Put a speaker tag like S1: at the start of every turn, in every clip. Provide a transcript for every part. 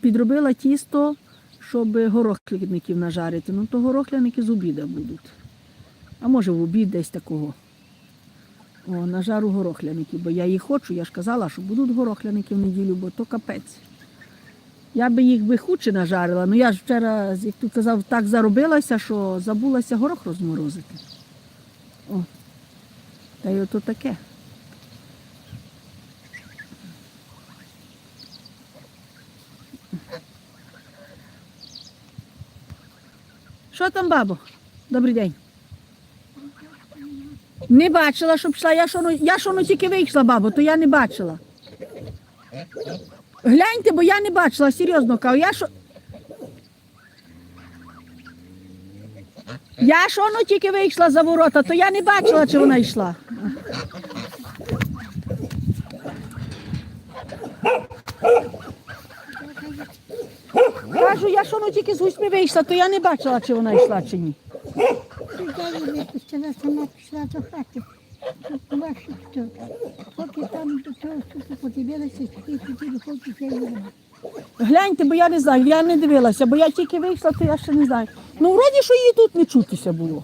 S1: Підробила тісто, щоб горохлядників нажарити. Ну, то горохляники з обіда будуть. А може в обід десь такого. О, нажару горохляників, бо я їх хочу, я ж казала, що будуть горохляники в неділю, бо то капець. Я би їх би хуче нажарила, ну я ж вчора, як ти казав, так заробилася, що забулася горох розморозити. О. Та й ото таке. Що там, бабо? Добрий день. Не бачила, щоб йшла. Я що, ну- я що ну тільки вийшла, бабо, то я не бачила. Гляньте, бо я не бачила, серйозно кажу. Я що. Я що ну тільки вийшла за ворота, то я не бачила, чи вона йшла. Кажу, я що ну тільки з гусьми вийшла, то я не бачила, чи вона йшла, чи ні.
S2: Випустила, сама пішла до хати. Ваші хто. Поки там до цього суку подивилася, і тоді виходить, я її.
S1: Гляньте, бо я не знаю, я не дивилася, бо я тільки вийшла, то я ще не знаю. Ну, вроді, що її тут не чутися було.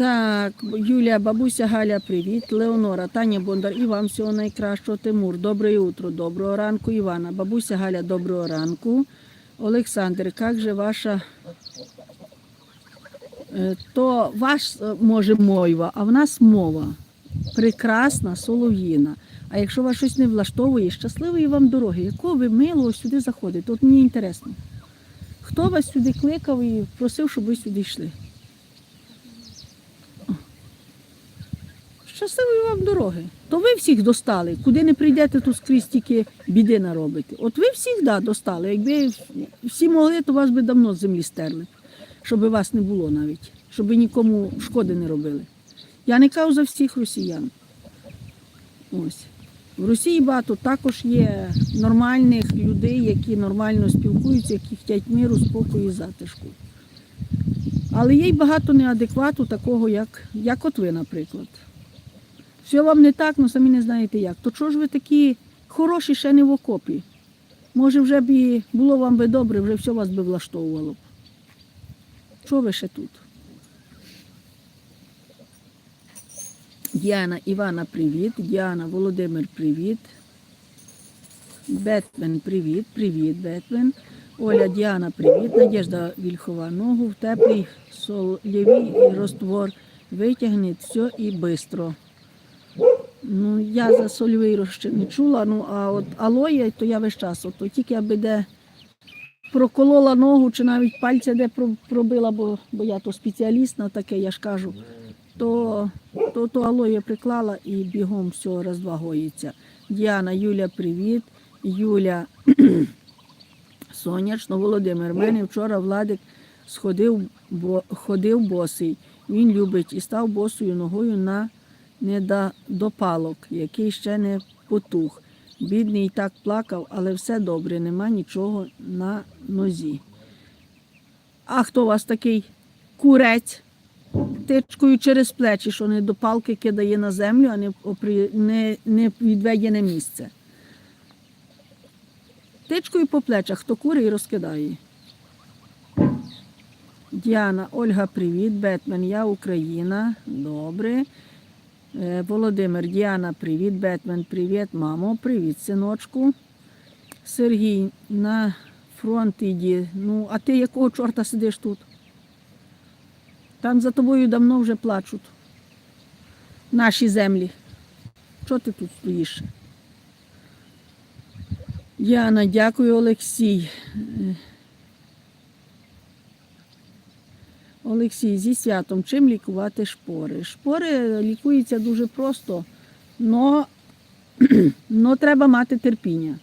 S1: Так, Юлія, бабуся Галя, привіт. Леонора, Таня Бондар, і вам всього найкращого. Тимур, добре утро, доброго ранку, Івана. Бабуся Галя, доброго ранку. Олександр, як же ваша Е, то ваш е, може мойва, а в нас мова. Прекрасна, солов'їна. А якщо вас щось не влаштовує, щасливої вам дороги. Якого ви милого сюди заходите? От мені інтересно. Хто вас сюди кликав і просив, щоб ви сюди йшли? Щасливої вам дороги. То ви всіх достали. Куди не прийдете, то скрізь тільки біди наробите. От ви всіх да, достали. Якби всі могли, то вас би давно з землі стерли щоб вас не було навіть, щоб нікому шкоди не робили. Я не кажу за всіх росіян. Ось. В Росії багато також є нормальних людей, які нормально спілкуються, які хочуть миру, спокою і затишку. Але є й багато неадеквату такого, як, як от ви, наприклад. Все вам не так, але самі не знаєте як. То чого ж ви такі хороші ще не в окопі? Може, вже б і було вам би добре, вже все вас би влаштовувало б. Що ви ще тут? Діана Івана, привіт. Діана Володимир, привіт. Бетмен, привіт, привіт, Бетмен. Оля Діана, привіт. Надежда Вільхова, ногу в теплий солєвий роствор. Витягне все і швидко. Ну, я за сольовий розчин не чула, ну а от алоє, то я весь час. От, тільки аби де проколола ногу чи навіть пальця де пробила, бо, бо я то спеціаліст на таке, я ж кажу, то, то, то алоє приклала і бігом все раз-два гоїться. Діана, Юля, привіт. Юля сонячно, Володимир. Мене вчора Владик сходив, бо, ходив босий. Він любить і став босою ногою на недопалок, який ще не потух. Бідний так плакав, але все добре, нема нічого на нозі. А хто у вас такий курець? Тичкою через плечі, що не до палки кидає на землю, а не, не, не відведене місце. Тичкою по плечах, хто кури і розкидає. Діана, Ольга, привіт. Бетмен, я Україна. Добре. Е, Володимир, Діана, привіт. Бетмен, привіт, мамо. Привіт, синочку. Сергій, на фронт іді. Ну, а ти якого чорта сидиш тут? Там за тобою давно вже плачуть. Наші землі. Чого ти тут стоїш? Діана, дякую, Олексій. Олексій, зі святом, чим лікувати шпори? Шпори лікуються дуже просто, но треба мати терпіння.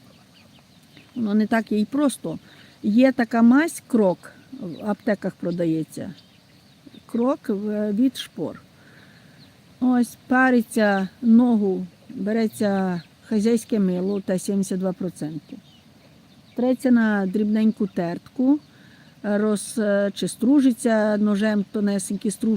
S1: Воно не так і просто. Є така мазь крок, в аптеках продається. Крок від шпор. Ось париться ногу, береться хазяйське мило та 72%. Треться на дрібненьку тертку, роз, чи стружиться ножем тонесенькі стружки.